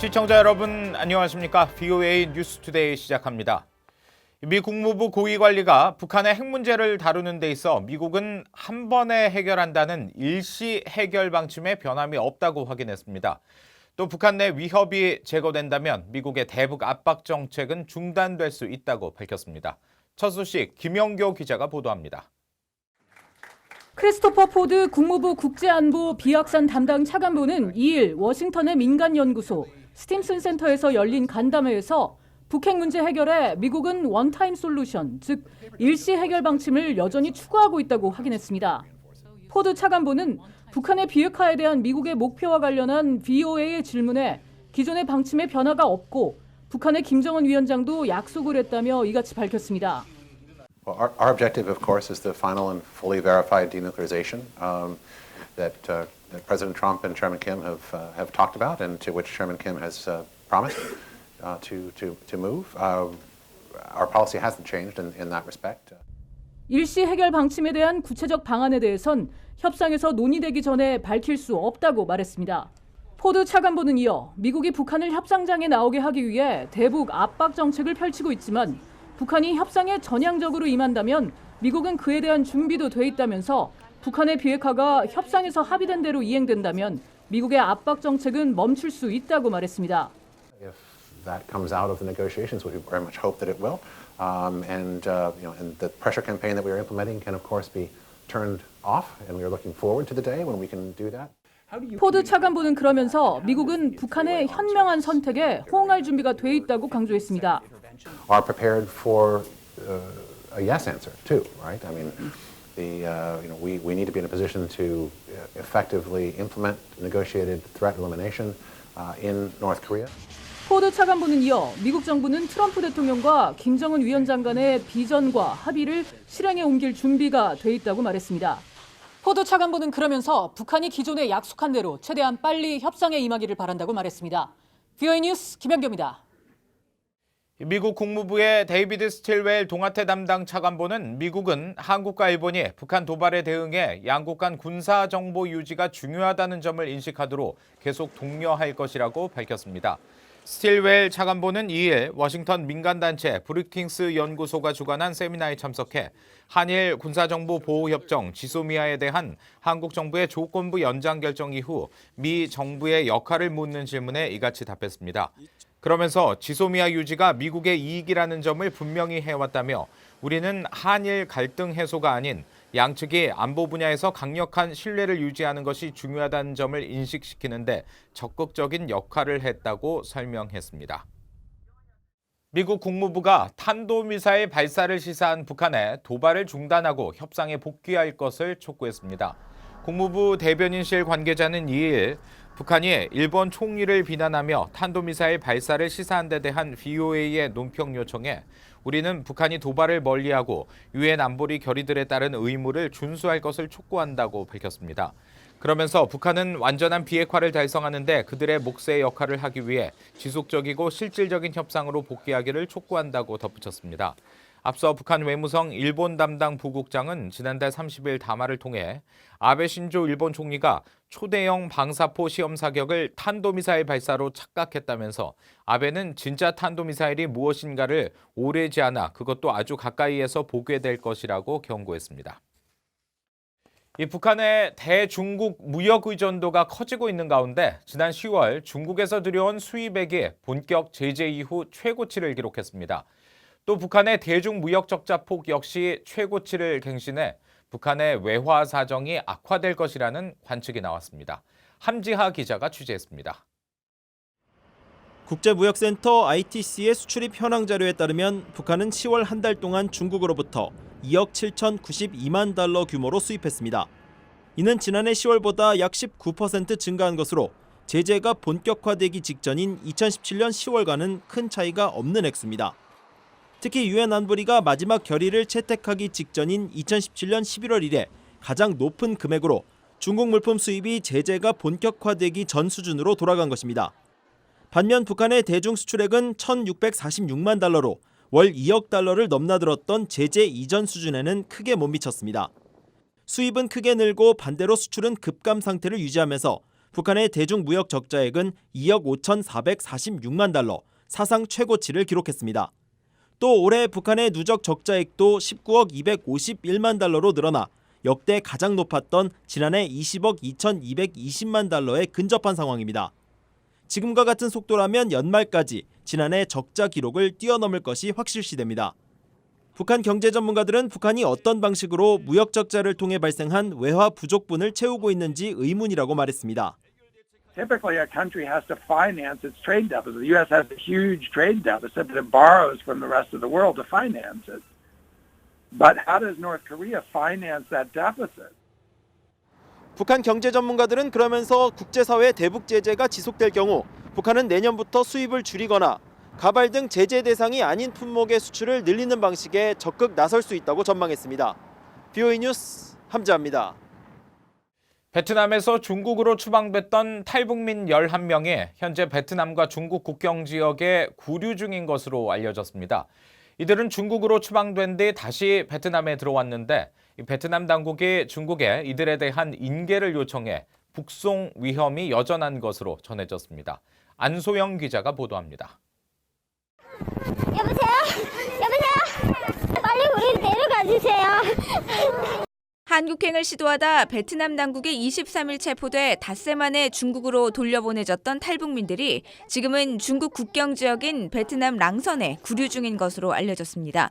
시청자 여러분 안녕하십니까? VOA 뉴스투데이 시작합니다. 미 국무부 고위 관리가 북한의 핵 문제를 다루는 데 있어 미국은 한 번에 해결한다는 일시 해결 방침에 변함이 없다고 확인했습니다. 또 북한 내 위협이 제거된다면 미국의 대북 압박 정책은 중단될 수 있다고 밝혔습니다. 첫 소식 김영교 기자가 보도합니다. 크리스토퍼 포드 국무부 국제안보 비확산 담당 차관보는 2일 워싱턴의 민간연구소 스팀슨 센터에서 열린 간담회에서 북핵 문제 해결에 미국은 원타임 솔루션, 즉 일시 해결 방침을 여전히 추구하고 있다고 확인했습니다. 포드 차관보는 북한의 비핵화에 대한 미국의 목표와 관련한 VOA의 질문에 기존의 방침에 변화가 없고 북한의 김정은 위원장도 약속을 했다며 이같이 밝혔습니다. Well, our, our objective, of course, is the final and fully verified denuclearization um, that, uh, that President Trump and Chairman Kim have, uh, have talked about and to which Chairman Kim has uh, promised uh, to, to, to move. Uh, our policy hasn't changed in, in that respect. 일시 해결 방침에 대한 구체적 방안에 대해선 협상에서 논의되기 전에 밝힐 수 없다고 말했습니다. 포드 차관보는 이어 미국이 북한을 협상장에 나오게 하기 위해 대북 압박 정책을 펼치고 있지만 북한이 협상에 전향적으로 임한다면 미국은 그에 대한 준비도 돼 있다면서 북한의 비핵화가 협상에서 합의된 대로 이행된다면 미국의 압박 정책은 멈출 수 있다고 말했습니다. If that comes out of the negotiations, we very much hope that it will. Um, and, uh, you know, and the pressure campaign that we are implementing can, of course, be turned off, and we are looking forward to the day when we can do that. 포드 차관보는 그러면서 미국은 북한의 현명한 선택에 호응할 준비가 돼 있다고 강조했습니다. Are prepared for uh, a yes answer too, right? I mean, the uh, you know we, we need to be in a position to uh, effectively implement negotiated threat elimination uh, in North Korea. 포드 차관보는 이어 미국 정부는 트럼프 대통령과 김정은 위원장 간의 비전과 합의를 실행에 옮길 준비가 돼 있다고 말했습니다. 포드 차관보는 그러면서 북한이 기존에 약속한 대로 최대한 빨리 협상에 임하기를 바란다고 말했습니다. VOA 뉴스 김현경입니다. 미국 국무부의 데이비드 스틸웰 동아태 담당 차관보는 미국은 한국과 일본이 북한 도발에 대응해 양국 간 군사 정보 유지가 중요하다는 점을 인식하도록 계속 독려할 것이라고 밝혔습니다. 스틸웰 차관보는 2일 워싱턴 민간단체 브루킹스 연구소가 주관한 세미나에 참석해 한일 군사정보 보호협정 지소미아에 대한 한국 정부의 조건부 연장 결정 이후 미 정부의 역할을 묻는 질문에 이같이 답했습니다. 그러면서 지소미아 유지가 미국의 이익이라는 점을 분명히 해왔다며 우리는 한일 갈등 해소가 아닌 양측이 안보 분야에서 강력한 신뢰를 유지하는 것이 중요하다는 점을 인식시키는데 적극적인 역할을 했다고 설명했습니다. 미국 국무부가 탄도미사일 발사를 시사한 북한에 도발을 중단하고 협상에 복귀할 것을 촉구했습니다. 국무부 대변인실 관계자는 2일 북한이 일본 총리를 비난하며 탄도미사일 발사를 시사한 데 대한 VOA의 논평 요청에 우리는 북한이 도발을 멀리하고 유엔 안보리 결의들에 따른 의무를 준수할 것을 촉구한다고 밝혔습니다. 그러면서 북한은 완전한 비핵화를 달성하는데 그들의 몫의 역할을 하기 위해 지속적이고 실질적인 협상으로 복귀하기를 촉구한다고 덧붙였습니다. 앞서 북한 외무성 일본 담당 부국장은 지난달 30일 담화를 통해 아베 신조 일본 총리가 초대형 방사포 시험 사격을 탄도미사일 발사로 착각했다면서 아베는 진짜 탄도미사일이 무엇인가를 오래지 않아 그것도 아주 가까이에서 보게 될 것이라고 경고했습니다. 이 북한의 대중국 무역 의존도가 커지고 있는 가운데 지난 10월 중국에서 들여온 수입액이 본격 제재 이후 최고치를 기록했습니다. 또 북한의 대중 무역 적자 폭 역시 최고치를 갱신해 북한의 외화 사정이 악화될 것이라는 관측이 나왔습니다. 함지하 기자가 취재했습니다. 국제무역센터 ITC의 수출입 현황 자료에 따르면 북한은 10월 한 달 동안 중국으로부터 2억 7,092만 달러 규모로 수입했습니다. 이는 지난해 10월보다 약 19% 증가한 것으로 제재가 본격화되기 직전인 2017년 10월과는 큰 차이가 없는 액수입니다. 특히 유엔 안보리가 마지막 결의를 채택하기 직전인 2017년 11월 이래 가장 높은 금액으로 중국 물품 수입이 제재가 본격화되기 전 수준으로 돌아간 것입니다. 반면 북한의 대중 수출액은 1,646만 달러로 월 2억 달러를 넘나들었던 제재 이전 수준에는 크게 못 미쳤습니다. 수입은 크게 늘고 반대로 수출은 급감 상태를 유지하면서 북한의 대중 무역 적자액은 2억 5,446만 달러, 사상 최고치를 기록했습니다. 또 올해 북한의 누적 적자액도 19억 251만 달러로 늘어나 역대 가장 높았던 지난해 20억 2,220만 달러에 근접한 상황입니다. 지금과 같은 속도라면 연말까지 지난해 적자 기록을 뛰어넘을 것이 확실시됩니다. 북한 경제 전문가들은 북한이 어떤 방식으로 무역 적자를 통해 발생한 외화 부족분을 채우고 있는지 의문이라고 말했습니다. Typically, a country has to finance its trade deficit. The U.S. has a huge trade deficit, but it borrows from the rest of the world to finance it. But how does North Korea finance that deficit? 북한 경제 전문가들은 그러면서 국제사회 대북 제재가 지속될 경우 북한은 내년부터 수입을 줄이거나 가발 등 제재 대상이 아닌 품목의 수출을 늘리는 방식에 적극 나설 수 있다고 전망했습니다. BOE 뉴스 함자입니다. 베트남에서 중국으로 추방됐던 탈북민 11명이 현재 베트남과 중국 국경 지역에 구류 중인 것으로 알려졌습니다. 이들은 중국으로 추방된 뒤 다시 베트남에 들어왔는데 이 베트남 당국이 중국에 이들에 대한 인계를 요청해 북송 위험이 여전한 것으로 전해졌습니다. 안소영 기자가 보도합니다. 여보세요? 여보세요? 빨리 우리 데려가 주세요. 한국행을 시도하다 베트남 당국에 23일 체포돼 닷새 만에 중국으로 돌려보내졌던 탈북민들이 지금은 중국 국경 지역인 베트남 랑선에 구류 중인 것으로 알려졌습니다.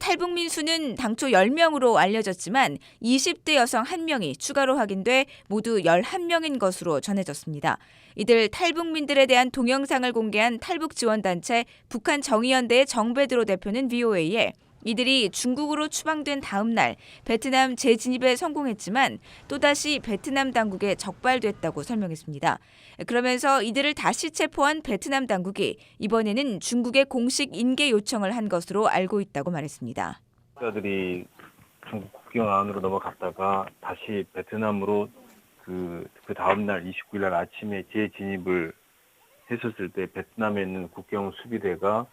탈북민 수는 당초 10명으로 알려졌지만 20대 여성 1명이 추가로 확인돼 모두 11명인 것으로 전해졌습니다. 이들 탈북민들에 대한 동영상을 공개한 탈북 지원단체 북한 정의연대의 정배드로 대표는 VOA에 이들이 중국으로 추방된 다음 날 베트남 재진입에 성공했지만 또다시 베트남 당국에 적발됐다고 설명했습니다. 그러면서 이들을 다시 체포한 베트남 당국이 이번에는 중국에 공식 인계 요청을 한 것으로 알고 있다고 말했습니다. 자들이 중국 국경 안으로 넘어갔다가 다시 베트남으로 그, 그 다음날 29일 날 아침에 재진입을 했었을 때 베트남에 있는 국경 수비대가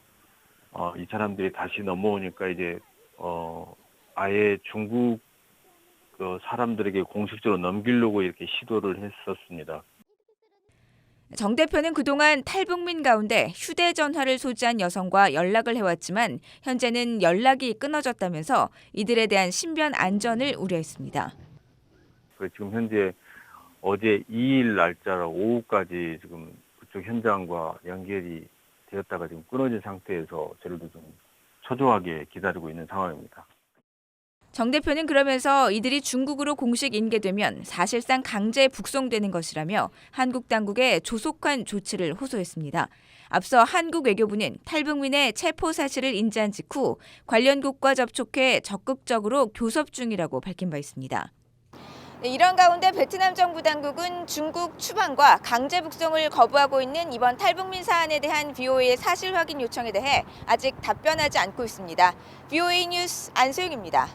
어, 이 사람들이 다시 넘어오니까 이제 어, 아예 중국 그 사람들에게 공식적으로 넘기려고 이렇게 시도를 했었습니다. 정 대표는 그동안 탈북민 가운데 휴대전화를 소지한 여성과 연락을 해왔지만 현재는 연락이 끊어졌다면서 이들에 대한 신변 안전을 우려했습니다. 그래서 지금 현재 어제 2일 날짜로 오후까지 지금 그쪽 현장과 연결이 되었다가 지금 끊어진 상태에서 저희도 좀 초조하게 기다리고 있는 상황입니다. 정 대표는 그러면서 이들이 중국으로 공식 인계되면 사실상 강제 북송되는 것이라며 한국 당국에 조속한 조치를 호소했습니다. 앞서 한국 외교부는 탈북민의 체포 사실을 인지한 직후 관련국과 접촉해 적극적으로 교섭 중이라고 밝힌 바 있습니다. 네, 이런 가운데 베트남 정부 당국은 중국 추방과 강제 북송을 거부하고 있는 이번 탈북민 사안에 대한 BOA의 사실 확인 요청에 대해 아직 답변하지 않고 있습니다. BOA 뉴스 안소영입니다.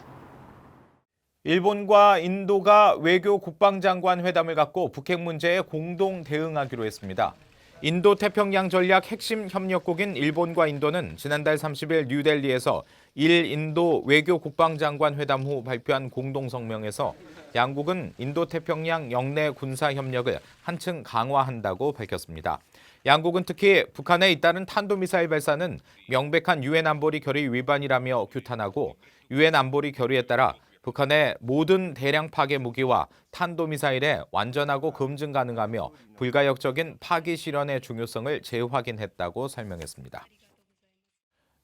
일본과 인도가 외교 국방장관 회담을 갖고 북핵 문제에 공동 대응하기로 했습니다. 인도 태평양 전략 핵심 협력국인 일본과 인도는 지난달 30일 뉴델리에서 일 인도 외교 국방장관 회담 후 발표한 공동 성명에서 양국은 인도 태평양 영내 군사 협력을 한층 강화한다고 밝혔습니다. 양국은 특히 북한에 잇따른 탄도미사일 발사는 명백한 유엔 안보리 결의 위반이라며 규탄하고 유엔 안보리 결의에 따라 북한의 모든 대량 파괴 무기와 탄도미사일의 완전하고 검증 가능하며 불가역적인 파기 실현의 중요성을 재확인했다고 설명했습니다.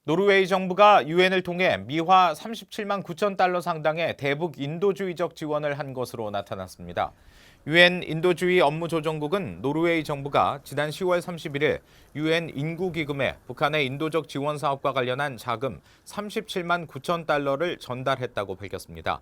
노르웨이 정부가 유엔을 통해 미화 37만 9천 달러 상당의 대북 인도주의적 지원을 한 것으로 나타났습니다. 유엔 인도주의 업무 조정국은 노르웨이 정부가 지난 10월 31일 유엔 인구 기금에 북한의 인도적 지원 사업과 관련한 자금 37만 9천 달러를 전달했다고 밝혔습니다.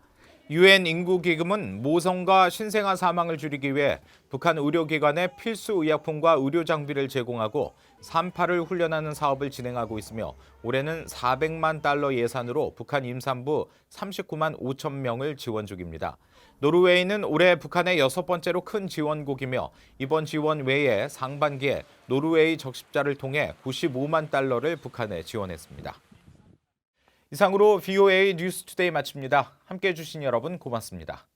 유엔 인구 기금은 모성과 신생아 사망을 줄이기 위해 북한 의료기관에 필수 의약품과 의료 장비를 제공하고 3파를 훈련하는 사업을 진행하고 있으며 올해는 400만 달러 예산으로 북한 임산부 39만 5천 명을 지원 중입니다. 노르웨이는 올해 북한의 여섯 번째로 큰 지원국이며 이번 지원 외에 상반기에 노르웨이 적십자를 통해 95만 달러를 북한에 지원했습니다. 이상으로 VOA 뉴스투데이 마칩니다. 함께해 주신 여러분 고맙습니다.